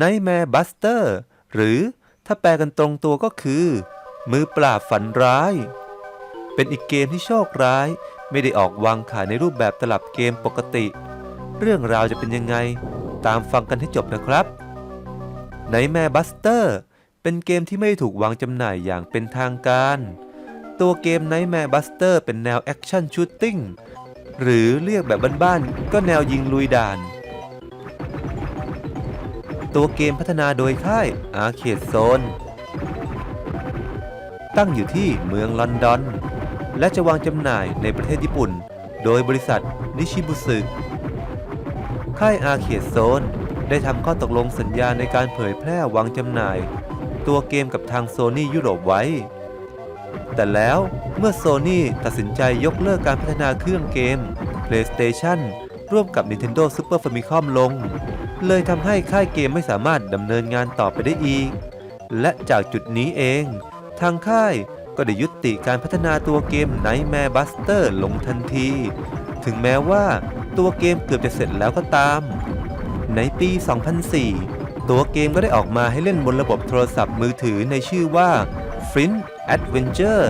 Nightmare Buster หรือถ้าแปลกันตรงตัวก็คือ มือปราบฝันร้าย เป็นอีกเกมที่โชคร้าย ไม่ได้ออกวางขายในรูปแบบตลับเกมปกติ เรื่องราวจะเป็นยังไง ตามฟังกันให้จบนะครับ Nightmare Buster เป็นเกมที่ไม่ถูกวางจำหน่ายอย่างเป็นทางการ ตัวเกม Nightmare Buster เป็นแนวแอคชั่นชูตติ้งหรือเรียกแบบบ้านๆก็แนวยิงลุยด่าน ตัวเกมพัฒนาโดยค่าย Arcade Zone ตั้งอยู่ที่เมืองลอนดอน และจะวางจำหน่ายในประเทศญี่ปุ่น โดยบริษัทนิชิบุสึค่าย Arcade Zone ได้ทำข้อตกลงสัญญาในการเผยแพร่วางจำหน่าย ตัวเกมกับทางโซนี่ยุโรปไว้ แต่แล้วเมื่อโซนี่ตัดสินใจยกเลิกการพัฒนาเครื่องเกม PlayStation ร่วมกับ Nintendo Super Famicom ลง เลยทำให้ค่ายเกมไม่สามารถดำเนินงานต่อไปได้อีก และจากจุดนี้เอง ทางค่ายก็ได้ยุติการพัฒนาตัวเกม Nightmare Buster ลงทันที ถึงแม้ว่าตัวเกมเกือบจะเสร็จแล้วก็ตาม ในปี 2004 ตัวเกมก็ได้ออกมาให้เล่นบนระบบโทรศัพท์มือถือในชื่อว่า Flint Adventure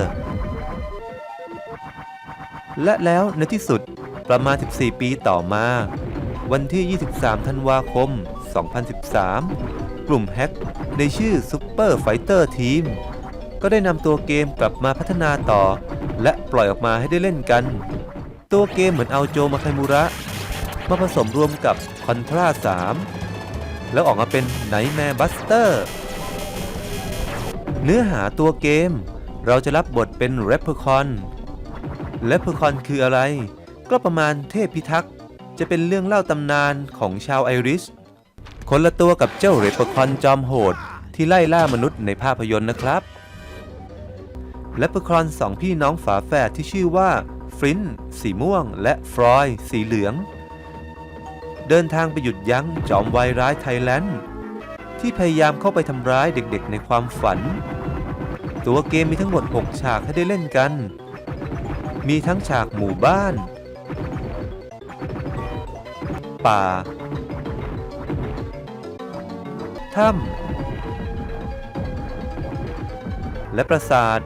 และแล้วในที่สุด ประมาณ 14 ปีต่อมา วันที่ 23 ธันวาคม 2013 กลุ่มแฮกในชื่อ Super Fighter Team ก็ได้นำตัวเกมกลับมาพัฒนาต่อ และปล่อยออกมาให้ได้เล่นกัน ตัวเกมเหมือนเอาโจมาไคมุระ มาผสมรวมกับคอนทรา3 แล้วออกมาเป็น Nightmare Buster เนื้อหาตัวเกม เราจะรับบทเป็น r e p เ r อร์คอน r e p เ r อร์คอนคืออะไร ก็ประมาณเทพพิทักษ์ จะเป็นเรื่องเล่าตำนานของชาวไอริช คนละตัวกับเจ้าเรปเปอร์คอนจอมโหด ที่ไล่ล่ามนุษย์ในภาพยนตร์นะครับเลปเปร์คอนสองพี่น้องฝาแฝดที่ชื่อว่าฟรินสีม่วง และฟรอย สีเหลือง เดินทางไปหยุดยั้งจอมวายร้ายไทยแลนด์ ที่พยายามเข้าไปทำร้ายเด็กๆ ในความฝัน ตัวเกมมีทั้งหมด 6 ฉากให้ได้เล่นกัน มีทั้งฉากหมู่บ้าน ป่า ถ้ำ และปราสาท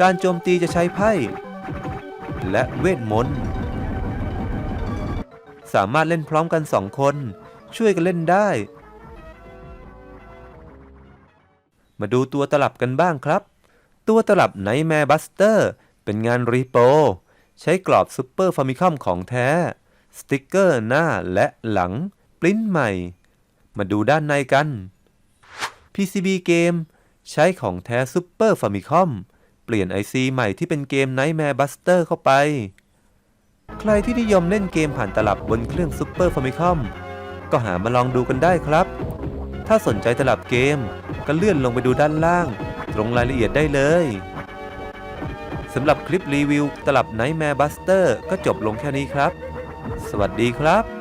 การโจมตีจะใช้ไพ่ และเวทมนต์ สามารถเล่นพร้อมกันสองคน ช่วยกันเล่นได้ มาดูตัวตลับกันบ้างครับ ตัวตลับ Nightmare Buster เป็นงานรีโป ใช้กรอบซูเปอร์ฟามิคอมของแท้ สติกเกอร์หน้าและหลัง ปริ้นใหม่ มาดูด้านในกัน PCB เกม ใช้ของแท้ซูเปอร์ฟามิคอมเปลี่ยน IC ใหม่ที่เป็นเกม Nightmare Buster เข้าไป ใครที่นิยมเล่นเกมผ่านตลับบนเครื่อง Super Famicom ก็หามาลองดูกันได้ครับ ถ้าสนใจตลับเกม ก็เลื่อนลงไปดูด้านล่าง ตรงรายละเอียดได้เลย สำหรับคลิปรีวิวตลับไนท์แมร์บัสเตอร์ก็จบลงแค่นี้ครับ สวัสดีครับ